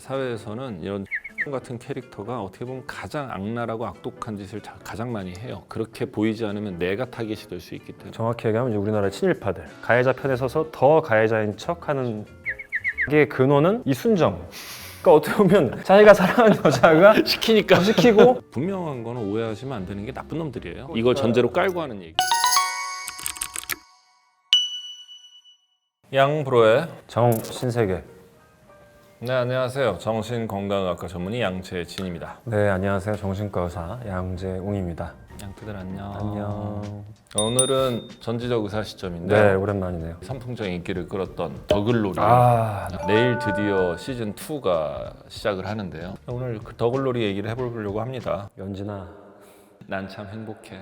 사회에서는 이런 같은 캐릭터가 어떻게 보면 가장 악랄하고 악독한 짓을 자- 가장 많이 해요. 그렇게 보이지 않으면 내가 타겟이 될 수 있기 때문에. 정확히 얘기하면 이제 우리나라의 친일파들 가해자 편에 서서 더 가해자인 척하는 게 근원은 이 순정. 그러니까 어떻게 보면 자기가 사랑하는 여자가 시키니까 시키고 분명한 거는 오해하시면 안 되는 게 나쁜 놈들이에요. 이걸 전제로 깔고 하는 얘기. 양브로의 정신세계. 네 안녕하세요. 정신건강학과 전문의 양채진입니다. 네 안녕하세요 정신과 의사 양재웅입니다. 양태들 안녕. 안녕. 오늘은 전지적 의사 시점인데 네 오랜만이네요. 선풍적 인기를 끌었던 더글로리. 아 내일 드디어 시즌 2가 시작을 하는데요. 오늘 그 더글로리 얘기를 해보려고 합니다. 연진아 난 참 행복해.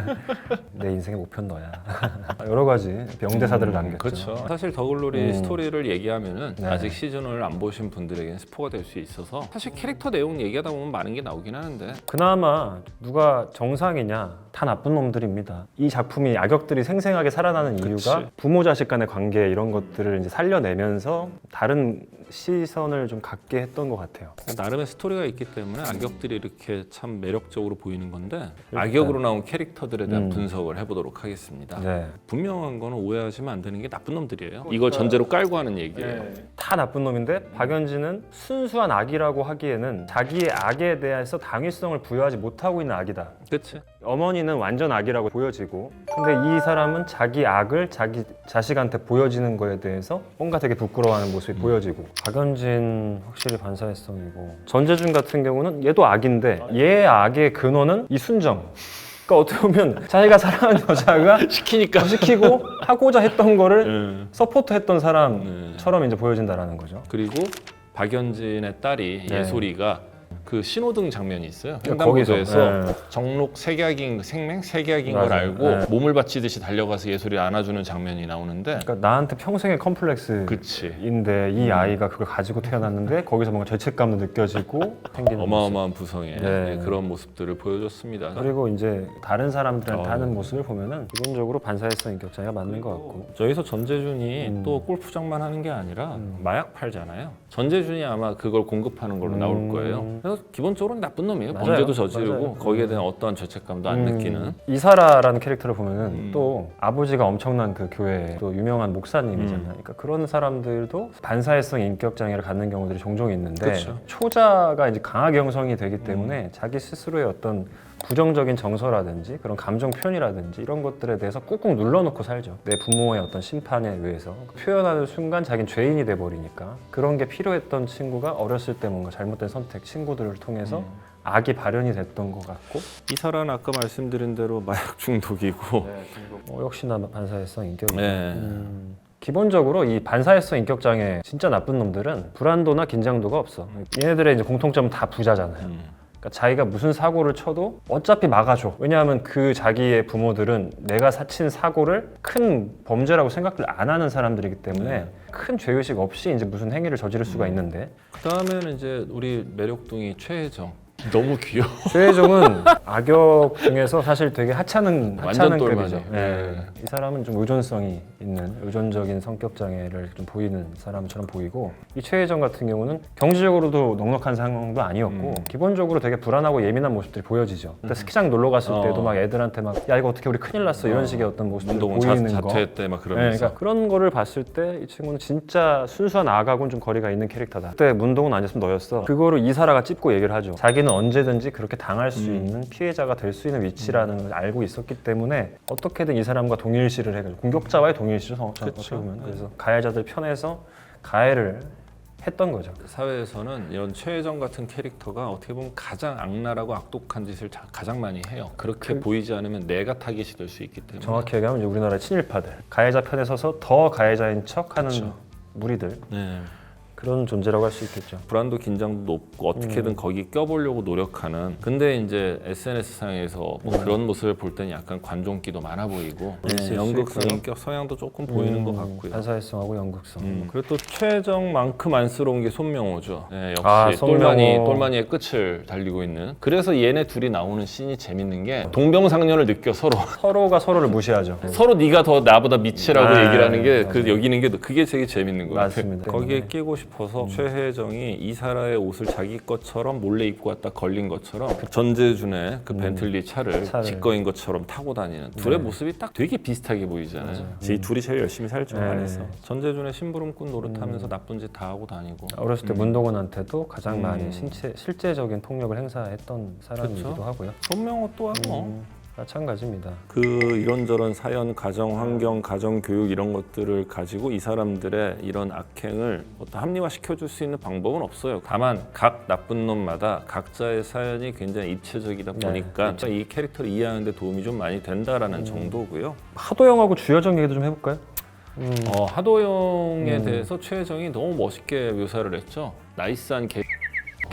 내 인생의 목표는 너야. 여러 가지 명대사들을 남겼죠. 그렇죠. 사실 더글로리 음. 스토리를 얘기하면은 네. 아직 시즌을 안 보신 분들에게는 스포가 될 수 있어서 사실 캐릭터 내용 얘기하다 보면 많은 게 나오긴 하는데 그나마 누가 정상이냐 다 나쁜 놈들입니다. 이 작품이 악역들이 생생하게 살아나는 이유가 그치. 부모 자식 간의 관계 이런 것들을 이제 살려내면서 다른 시선을 좀 갖게 했던 것 같아요. 나름의 스토리가 있기 때문에 악역들이 이렇게 참 매력적으로 보이는 건데 일단. 악역으로 나온 캐릭터들에 대한 음. 분석을 해보도록 하겠습니다. 네. 분명한 거는 오해하시면 안 되는 게 나쁜 놈들이에요. 이걸 전제로 깔고 하는 얘기예요. 다 나쁜 놈인데 박연진은 순수한 악이라고 하기에는 자기의 악에 대해서 당위성을 부여하지 못하고 있는 악이다. 그렇지? 어머니는 완전 악이라고 보여지고 근데 이 사람은 자기 악을 자기 자식한테 보여지는 거에 대해서 뭔가 되게 부끄러워하는 모습이 보여지고 박연진 확실히 반사회성이고 전재준 같은 경우는 얘도 악인데 얘의 악의 근원은 이 순정 그러니까 어떻게 보면 자기가 사랑하는 여자가 시키니까. 시키고 하고자 했던 거를 음. 서포트했던 사람처럼 네. 이제 보여진다라는 거죠 그리고 박연진의 딸이 네. 예솔이가 그 신호등 장면이 있어요. 거기서, 횡단보도에서 네. 정록 색약인 생맹 걸 맞아요. 알고 네. 몸을 바치듯이 달려가서 예솔이를 안아주는 장면이 나오는데 그러니까 나한테 평생의 컴플렉스 그치 인데 이 아이가 그걸 가지고 태어났는데 거기서 뭔가 죄책감도 느껴지고 생기는 모습. 어마어마한 부성의 네. 네, 그런 모습들을 보여줬습니다. 그리고 이제 다른 사람들한테 어. 하는 모습을 보면은 기본적으로 반사회성 인격자가 맞는 것 같고 저기서 전재준이 음. 또 골프장만 하는 게 아니라 마약 팔잖아요. 전재준이 아마 그걸 공급하는 걸로 나올 음. 거예요. 그래서 기본적으로 나쁜 놈이에요. 맞아요. 범죄도 저지르고 맞아요. 거기에 대한 어떠한 죄책감도 안 음, 느끼는. 이사라라는 캐릭터를 보면은 음. 또 아버지가 엄청난 그 교회 또 유명한 목사님이잖아요. 음. 그러니까 그런 사람들도 반사회성 인격 장애를 갖는 경우들이 종종 있는데 그쵸. 초자가 이제 강하게 형성이 되기 음. 때문에 자기 스스로의 어떤 부정적인 정서라든지 그런 감정 표현이라든지 이런 것들에 대해서 꾹꾹 눌러놓고 살죠. 내 부모의 어떤 심판에 의해서 표현하는 순간 자기는 죄인이 돼 버리니까 그런 게 필요했던 친구가 어렸을 때 뭔가 잘못된 선택 친구들을 통해서 음. 악이 발현이 됐던 것 같고 이사라는 아까 말씀드린 대로 마약 중독이고 어, 역시나 반사회성 인격이 네. 음, 기본적으로 이 반사회성 인격 장애 진짜 나쁜 놈들은 불안도나 긴장도가 없어. 얘네들의 이제 공통점은 다 부자잖아요. 음. 그러니까 자기가 무슨 사고를 쳐도 어차피 막아줘. 왜냐하면 그 자기의 부모들은 내가 사친 사고를 큰 범죄라고 생각을 안 하는 사람들이기 때문에 네. 큰 죄의식 없이 이제 무슨 행위를 저지를 수가 음. 있는데 그 다음에는 이제 우리 매력둥이 최혜정 너무 귀여워. 최혜정은 악역 중에서 사실 되게 하찮은 완전 하찮은. 급이죠. 네. 이 사람은 좀 의존성이 있는 의존적인 성격 장애를 좀 보이는 사람처럼 보이고 이 최혜정 같은 경우는 경제적으로도 넉넉한 상황도 아니었고 음. 기본적으로 되게 불안하고 예민한 모습들이 보여지죠. 그러니까 스키장 놀러 갔을 어. 때도 막 애들한테 막 야 이거 어떻게 우리 큰일 났어 이런 어. 식의 어떤 모습들 운동은 자, 보이는 거. 자퇴했대 막 네, 그러면서 그러니까 그런 거를 봤을 때 이 친구는 진짜 순수한 악하고는 좀 거리가 있는 캐릭터다. 그때 문동은 아니었으면 너였어. 그거를 이사라가 찝고 얘기를 하죠. 자기는 언제든지 그렇게 당할 수 음. 있는 피해자가 될 수 있는 위치라는 걸 알고 있었기 때문에 어떻게든 이 사람과 동일시를 해가지고 공격자와의 동일시죠. 정- 그쵸. 어떻게 보면 네. 그래서 가해자들 편에서 가해를 했던 거죠. 사회에서는 이런 최혜정 같은 캐릭터가 어떻게 보면 가장 악랄하고 악독한 짓을 자- 가장 많이 해요. 그렇게 그- 보이지 않으면 내가 타겟이 될 수 있기 때문에. 정확히 얘기하면 이제 우리나라의 친일파들 가해자 편에 서서 더 가해자인 척하는 그쵸. 무리들 네. 그런 존재라고 할 수 있겠죠. 불안도 긴장도 높고 어떻게든 거기 껴보려고 노력하는 근데 이제 SNS 상에서 뭐 그런 모습을 볼 때는 약간 관종기도 많아 보이고 네, 수 연극성 있고요. 인격 성향도 조금 보이는 것 음, 같고요. 반사회성하고 연극성. 음, 그리고 또 최정만큼 안쓰러운 게 손명호죠. 네, 역시 아, 손명호. 똘마니 똘마니의 끝을 달리고 있는. 그래서 얘네 둘이 나오는 씬이 재밌는 게 동병상련을 느껴 서로. 서로가 서로를 무시하죠. 서로 네가 더 나보다 미치라고 네, 얘기를 하는 게 그 맞아요. 여기는 게 그게 되게 재밌는 거예요. 맞습니다. 거기에. 끼고 싶은 싶어서 음. 최혜정이 이사라의 옷을 자기 것처럼 몰래 입고 왔다 걸린 것처럼 전재준의 그 음. 벤틀리 차를, 차를. 지거인 것처럼 타고 다니는 둘의 네. 모습이 딱 되게 비슷하게 보이잖아요. 이 음. 둘이 제일 열심히 살죠 네. 안에서. 전재준의 심부름꾼 노릇하면서 음. 나쁜 짓 다 하고 다니고. 어렸을 때 음. 문동은한테도 가장 음. 많이 신체, 실제적인 폭력을 행사했던 사람이기도. 하고요. 손명호 또한 뭐. 음, 마찬가지입니다. 그 이런저런 사연, 가정 환경, 가정 교육 이런 것들을 가지고 이 사람들의 이런 악행을 어떤 합리화 시켜줄 수 있는 방법은 없어요. 다만 각 나쁜 놈마다 각자의 사연이 굉장히 입체적이다 네, 보니까 이 캐릭터를 이해하는데 도움이 좀 많이 된다라는 음. 정도고요. 하도영하고 주여정 얘기도 좀 해볼까요? 음, 어, 하도영에 음. 대해서 최혜정이 너무 멋있게 묘사를 했죠. 나이스한 개.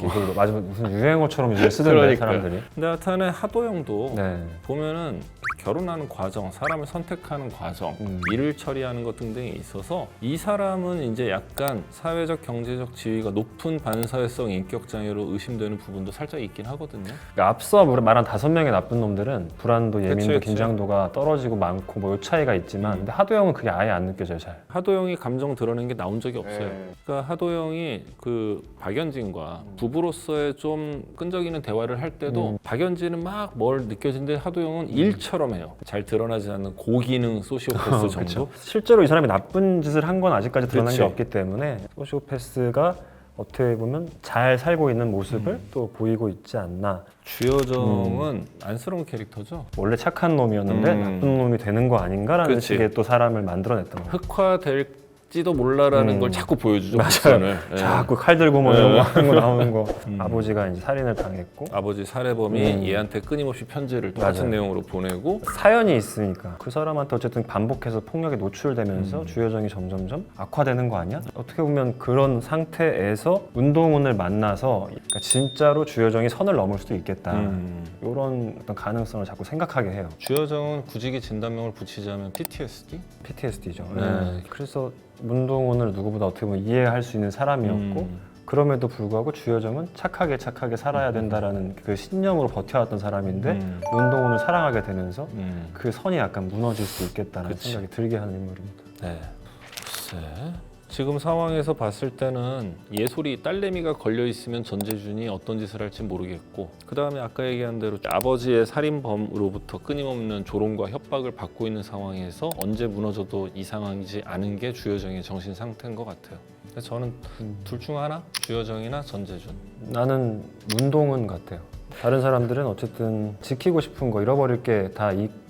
이걸로 마지막 무슨 유행어처럼 이제 쓰던데 그러니까. 사람들이. 근데 하여튼에 하도영도 네. 보면은 결혼하는 과정, 사람을 선택하는 과정, 음. 일을 처리하는 것 등등에 있어서 이 사람은 이제 약간 사회적 경제적 지위가 높은 반사회성 인격 장애로 의심되는 부분도 살짝 있긴 하거든요. 그러니까 앞서 말한 다섯 명의 나쁜 놈들은 불안도, 예민도, 그치, 그치. 긴장도가 떨어지고 많고 뭐 요 차이가 있지만 음. 근데 하도영은 그게 아예 안 느껴져요 잘. 하도영이 감정 드러낸 게 나온 적이 없어요. 네. 그러니까 하도영이 그 박연진과 부부 로서의 좀 끈적이는 대화를 할 때도 음. 박연진은 막 뭘 느껴지는데 하도영은 일처럼 해요. 잘 드러나지 않는 고기능 소시오패스 정도. 실제로 이 사람이 나쁜 짓을 한 건 아직까지 드러난 그치. 게 없기 때문에 소시오패스가 어떻게 보면 잘 살고 있는 모습을 음. 또 보이고 있지 않나. 주여정은 안쓰러운 캐릭터죠. 원래 착한 놈이었는데 음. 나쁜 놈이 되는 거 아닌가라는 그치. 식의 또 사람을 만들어냈던 거예요. 흑화될 지도 몰라라는 음. 걸 자꾸 보여주죠. 맞아요. 예. 자꾸 칼 들고 뭐 이런 거 하는 거 나오는 거. 음. 아버지가 이제 살인을 당했고 아버지 살해범이 음. 얘한테 끊임없이 편지를 똑같은 맞아요. 내용으로 보내고 사연이 있으니까 그 사람한테 어쨌든 반복해서 폭력에 노출되면서 음. 주여정이 점점점 악화되는 거 아니야? 어떻게 보면 그런 상태에서 운동훈을 만나서 그러니까 진짜로 주여정이 선을 넘을 수도 있겠다. 음. 이런 어떤 가능성을 자꾸 생각하게 해요. 주여정은 굳이 진단명을 붙이자면 PTSD? PTSD죠. 네. 그래서 문동훈을 누구보다 어떻게 보면 이해할 수 있는 사람이었고 음. 그럼에도 불구하고 주여정은 착하게 착하게 살아야 된다라는 그 신념으로 버텨왔던 사람인데 음. 문동훈을 사랑하게 되면서 음. 그 선이 약간 무너질 수 있겠다는 그치. 생각이 들게 하는 인물입니다. 네. 글쎄. 지금 상황에서 봤을 때는 예솔이 딸내미가 걸려 있으면 전재준이 어떤 짓을 할지 모르겠고 그 다음에 아까 얘기한 대로 아버지의 살인범으로부터 끊임없는 조롱과 협박을 받고 있는 상황에서 언제 무너져도 이상하지 않은 게 주여정의 정신 상태인 것 같아요. 그래서 저는 둘 중 하나 주여정이나 전재준. 나는 문동은 같아요. 다른 사람들은 어쨌든 지키고 싶은 거 잃어버릴 게 다 있고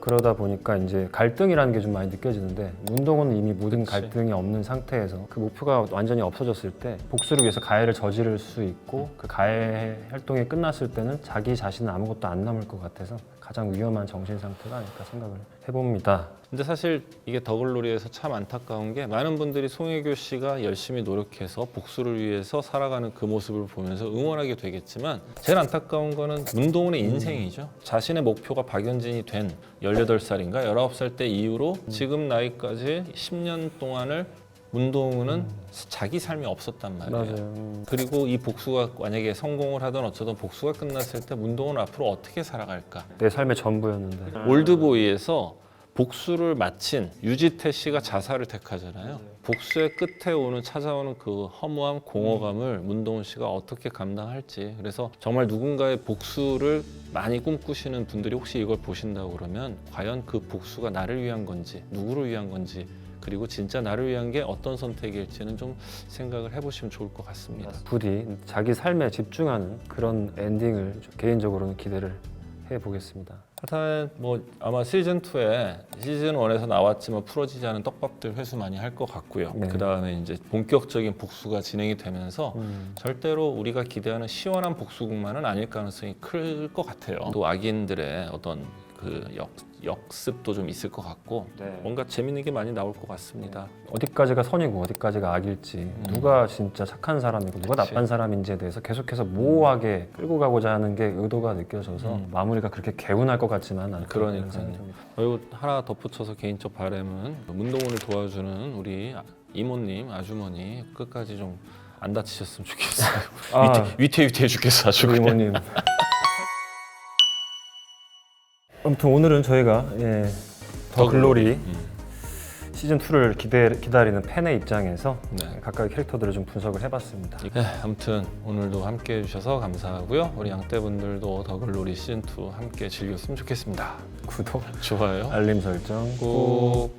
그러다 보니까 이제 갈등이라는 게 좀 많이 느껴지는데 문동은 이미 모든 그치. 갈등이 없는 상태에서 그 목표가 완전히 없어졌을 때 복수를 위해서 가해를 저지를 수 있고 그 가해 활동이 끝났을 때는 자기 자신은 아무것도 안 남을 것 같아서 가장 위험한 정신 상태가 아닐까 생각을 해봅니다. 근데 사실 이게 더글로리에서 참 안타까운 게 많은 분들이 송혜교 씨가 열심히 노력해서 복수를 위해서 살아가는 그 모습을 보면서 응원하게 되겠지만 제일 안타까운 거는 문동훈의 인생이죠. 자신의 목표가 박연진이 된 18살인가 19살 때 이후로 지금 나이까지 10년 동안을 문동훈은 자기 삶이 없었단 말이에요. 맞아요. 음. 그리고 이 복수가 만약에 성공을 하든 어쩌든 복수가 끝났을 때 문동훈은 앞으로 어떻게 살아갈까? 내 삶의 전부였는데. 올드보이에서 복수를 마친 유지태 씨가 자살을 택하잖아요. 복수의 끝에 오는 찾아오는 그 허무함, 공허감을 문동훈 씨가 어떻게 감당할지. 그래서 정말 누군가의 복수를 많이 꿈꾸시는 분들이 혹시 이걸 보신다고 그러면 과연 그 복수가 나를 위한 건지, 누구를 위한 건지, 그리고 진짜 나를 위한 게 어떤 선택일지는 좀 생각을 해보시면 좋을 것 같습니다. 부디 자기 삶에 집중하는 그런 엔딩을 좀 개인적으로는 기대를 해보겠습니다. 하여튼 뭐 아마 시즌 2에 시즌 1에서 나왔지만 풀어지지 않은 떡밥들 회수 많이 할 것 같고요. 네. 그 다음에 이제 본격적인 복수가 진행이 되면서 음. 절대로 우리가 기대하는 시원한 복수국만은 아닐 가능성이 클 것 같아요. 또 악인들의 어떤 그 역, 역습도 좀 있을 것 같고 뭔가 재밌는 게 많이 나올 것 같습니다. 어디까지가 선이고 어디까지가 악일지 누가 진짜 착한 사람이고 누가 음. 그치. 나쁜 사람인지에 대해서 계속해서 모호하게 끌고 가고자 하는 게 의도가 느껴져서 음. 마무리가 그렇게 개운할 것 같지만 않다는 그러니까요. 생각이 듭니다. 그리고 하나 덧붙여서 개인적 바람은 문동훈을 도와주는 우리 이모님, 아주머니 끝까지 좀 안 다치셨으면 좋겠어요. 아, 위태, 위태위태해 죽겠어 아주 그냥. 이모님. 아무튼 오늘은 저희가 예, 더더 글로리 음. 시즌 2를 기대, 기다리는 팬의 입장에서 네. 각각의 캐릭터들을 좀 분석을 해봤습니다. 네, 아무튼 오늘도 함께 해주셔서 감사하고요. 우리 양떼분들도 더글로리 시즌 2 함께 즐겼으면 좋겠습니다. 구독, 좋아요. 알림 설정 꾹.